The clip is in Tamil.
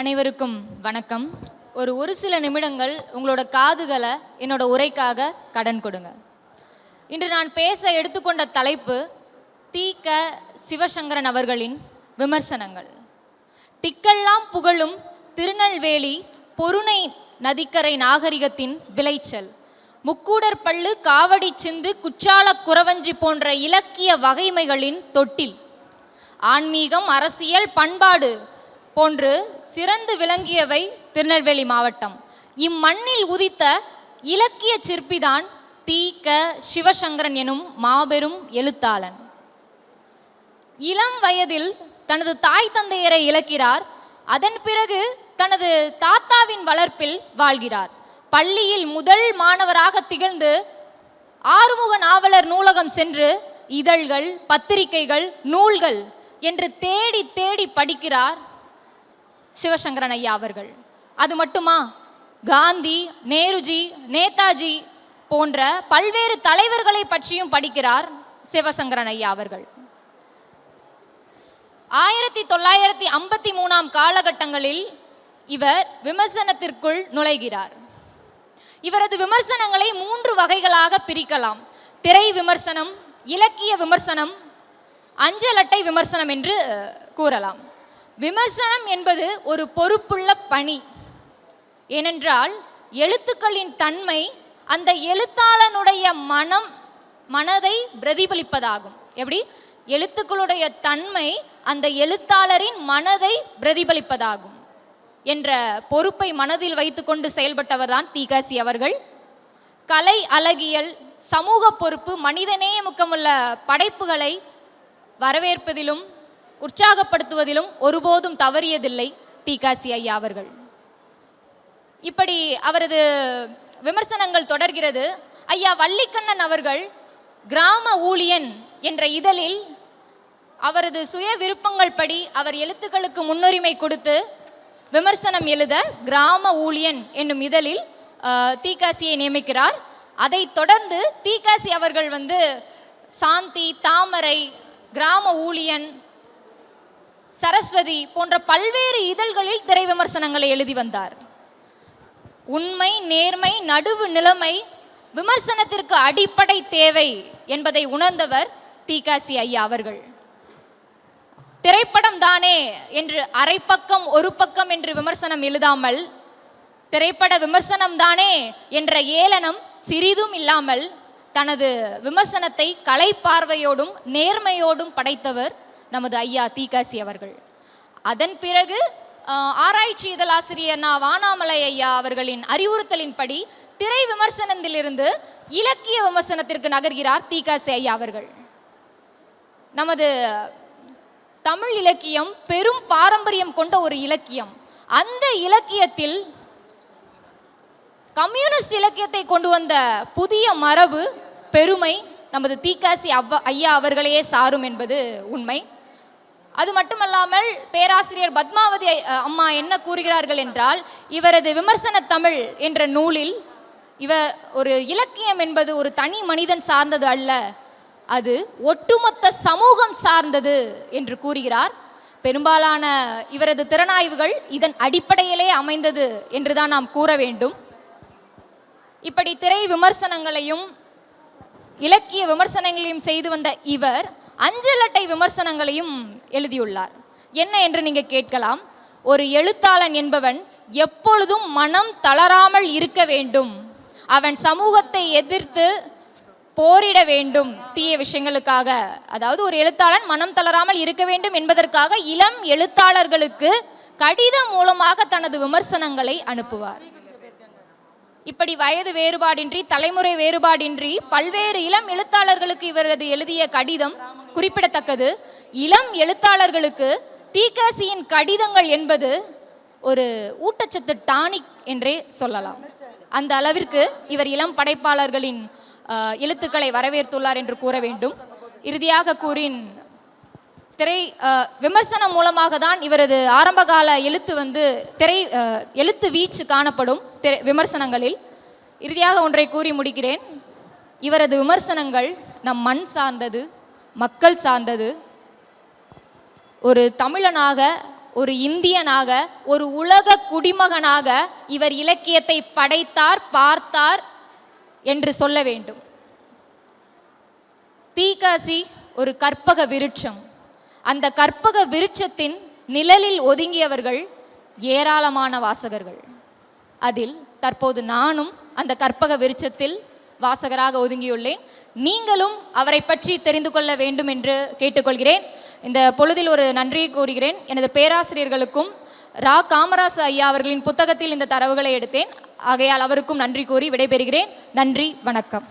அனைவருக்கும் வணக்கம். ஒரு ஒரு சில நிமிடங்கள் உங்களோட காதுகளை என்னோட உரைக்காக கடன் கொடுங்க. இன்று நான் பேச எடுத்துக்கொண்ட தலைப்பு தீக்க சிவசங்கரன் அவர்களின் விமர்சனங்கள். திக்கெல்லாம் புகழும் திருநெல்வேலி பொருணை நதிக்கரை நாகரிகத்தின் விளைச்சல். முக்கூடர் பள்ளு காவடி சிந்து குற்றால குறவஞ்சி போன்ற இலக்கிய வகைமைகளின் தொட்டில். ஆன்மீகம் அரசியல் பண்பாடு போன்று சிறந்து விளங்கியவை திருநெல்வேலி மாவட்டம். இம்மண்ணில் உதித்த இலக்கிய சிற்பிதான் தி க. சிவசங்கரன் எனும் மாபெரும் எழுத்தாளன். இளம் வயதில் தனது தாய் தந்தையரை இழக்கிறார். அதன் பிறகு தனது தாத்தாவின் வளர்ப்பில் வாழ்கிறார். பள்ளியில் முதல் மாணவராக திகழ்ந்து ஆறுமுக நாவலர் நூலகம் சென்று இதழ்கள் பத்திரிகைகள் நூல்கள் என்று தேடி தேடி படிக்கிறார். சிவசங்கரன் ஐயா அவர்கள். அது மட்டுமா? காந்தி நேருஜி நேதாஜி போன்ற பல்வேறு தலைவர்களை பற்றியும் படிக்கிறார் சிவசங்கரன் ஐயா அவர்கள். ஆயிரத்தி தொள்ளாயிரத்தி ஐம்பத்தி மூணாம் காலகட்டங்களில் இவர் விமர்சனத்திற்குள் நுழைகிறார். இவரது விமர்சனங்களை மூன்று வகைகளாக பிரிக்கலாம். திரை விமர்சனம் இலக்கிய விமர்சனம் அஞ்சல் அட்டை விமர்சனம் என்று கூறலாம். விமர்சனம் என்பது ஒரு பொறுப்புள்ள பணி. ஏனென்றால் எழுத்துக்களின் தன்மை அந்த எழுத்தாளனுடைய மனம் மனதை பிரதிபலிப்பதாகும். எப்படி? எழுத்துக்களுடைய தன்மை அந்த எழுத்தாளரின் மனதை பிரதிபலிப்பதாகும் என்ற பொறுப்பை மனதில் வைத்துக்கொண்டு செயல்பட்டவர்தான் தீகாசி அவர்கள். கலை அழகியல் சமூக பொறுப்பு மனிதநேய முக்கமுள்ள படைப்புகளை வரவேற்பதிலும் உற்சாகப்படுத்துவதிலும் ஒருபோதும் தவறியதில்லை தீகாசி ஐயா அவர்கள். இப்படி அவரது விமர்சனங்கள் தொடர்கிறது. ஐயா வள்ளிக்கண்ணன் அவர்கள் கிராம ஊழியன் என்ற இதழில் அவரது சுய விருப்பங்கள் படி அவர் எழுத்துக்களுக்கு முன்னுரிமை கொடுத்து விமர்சனம் எழுத கிராம ஊழியன் என்னும் இதழில் தீகாசியை நியமிக்கிறார். அதைத் தொடர்ந்து தீகாசி அவர்கள் வந்து சாந்தி தாமரை கிராம ஊழியன் சரஸ்வதி போன்ற பல்வேறு இதழ்களில் திரை விமர்சனங்களை எழுதி வந்தார். உண்மை நேர்மை நடுவு நிலைமை விமர்சனத்திற்கு அடிப்படை தேவை என்பதை உணர்ந்தவர் தீகாசி ஐயா அவர்கள். திரைப்படம் தானே என்று அரை பக்கம் ஒரு பக்கம் என்று விமர்சனம் எழுதாமல் திரைப்பட விமர்சனம் தானே என்ற ஏளனம் சிறிதும் இல்லாமல் தனது விமர்சனத்தை கலை பார்வையோடும் நேர்மையோடும் படைத்தவர் நமது ஐயா தீகாசி அவர்கள். அதன் பிறகு ஆஹ், ஆராய்ச்சி இதழாசிரியர் நா வானாமலை ஐயா அவர்களின் அறிவுறுத்தலின்படி திரை விமர்சனத்திலிருந்து இலக்கிய விமர்சனத்திற்கு நகர்கிறார் தீகாசி ஐயா அவர்கள். நமது தமிழ் இலக்கியம் பெரும் பாரம்பரியம் கொண்ட ஒரு இலக்கியம். அந்த இலக்கியத்தில் கம்யூனிஸ்ட் இலக்கியத்தை கொண்டு வந்த புதிய மரபு பெருமை நமது தீக்காசி அவ்வ ஐயா அவர்களையே சாரும் என்பது உண்மை. அது மட்டுமல்லாமல் பேராசிரியர் பத்மாவதி அம்மா என்ன கூறுகிறார்கள் என்றால் இவரது விமர்சன தமிழ் என்ற நூலில் இவ ஒரு இலக்கியம் என்பது ஒரு தனி மனிதன் சார்ந்தது அல்ல அது ஒட்டுமொத்த சமூகம் சார்ந்தது என்று கூறுகிறார். பெரும்பாலான இவரது திறனாய்வுகள் இதன் அடிப்படையிலே அமைந்தது என்றுதான் நாம் கூற வேண்டும். இப்படி திரை விமர்சனங்களையும் இலக்கிய விமர்சனங்களையும் செய்து வந்த இவர் அஞ்சல் அட்டை விமர்சனங்களையும் எழுதியுள்ளார். என்ன என்று நீங்கள் கேட்கலாம். ஒரு எழுத்தாளன் என்பவன் எப்பொழுதும் மனம் தளராமல் இருக்க வேண்டும். அவன் சமூகத்தை எதிர்த்து போரிட வேண்டும். தீய விஷயங்களுக்காக. அதாவது ஒரு எழுத்தாளன் மனம் தளராமல் இருக்க வேண்டும் என்பதற்காக இளம் எழுத்தாளர்களுக்கு கடிதம் மூலமாக தனது விமர்சனங்களை அனுப்புவார். இப்படி வயது வேறுபாடின்றி தலைமுறை வேறுபாடின்றி பல்வேறு இளம் எழுத்தாளர்களுக்கு இவரது எழுதிய கடிதம் குறிப்பிடத்தக்கது. இளம் எழுத்தாளர்களுக்கு தீகாசியின் கடிதங்கள் என்பது ஒரு ஊட்டச்சத்து டானிக் என்றே சொல்லலாம். அந்த அளவிற்கு இவர் இளம் படைப்பாளர்களின் எழுத்துக்களை வரவேற்றுள்ளார் என்று கூற வேண்டும். இறுதியாக கூறின் திரை விமர்சனம் மூலமாக தான் இவரது ஆரம்பகால எழுத்து வந்து திரை எழுத்து வீச்சு காணப்படும். விமர்சனங்களில் இறுதியாக ஒன்றை கூறி முடிக்கிறேன். இவரது விமர்சனங்கள் நம் மண் சார்ந்தது மக்கள் சார்ந்தது. ஒரு தமிழனாக ஒரு இந்தியனாக ஒரு உலக குடிமகனாக இவர் இலக்கியத்தை படைத்தார் பார்த்தார் என்று சொல்ல வேண்டும். தீகாசி ஒரு கற்பக விருட்சம். அந்த கற்பக விருட்சத்தின் நிழலில் ஒதுங்கியவர்கள் ஏராளமான வாசகர்கள். அதில் தற்போது நானும் அந்த கற்பக விருட்சத்தில் வாசகராக ஒதுங்கியுள்ளேன். நீங்களும் அவரை பற்றி தெரிந்து கொள்ள வேண்டும் என்று கேட்டுக்கொள்கிறேன். இந்த பொழுதில் ஒரு நன்றியை கூறுகிறேன். எனது பேராசிரியர்களுக்கும் ரா. காமராசு ஐயா அவர்களின் புத்தகத்தில் இந்த தரவுகளை எடுத்தேன். ஆகையால் அவருக்கும் நன்றி கூறி விடைபெறுகிறேன். நன்றி வணக்கம்.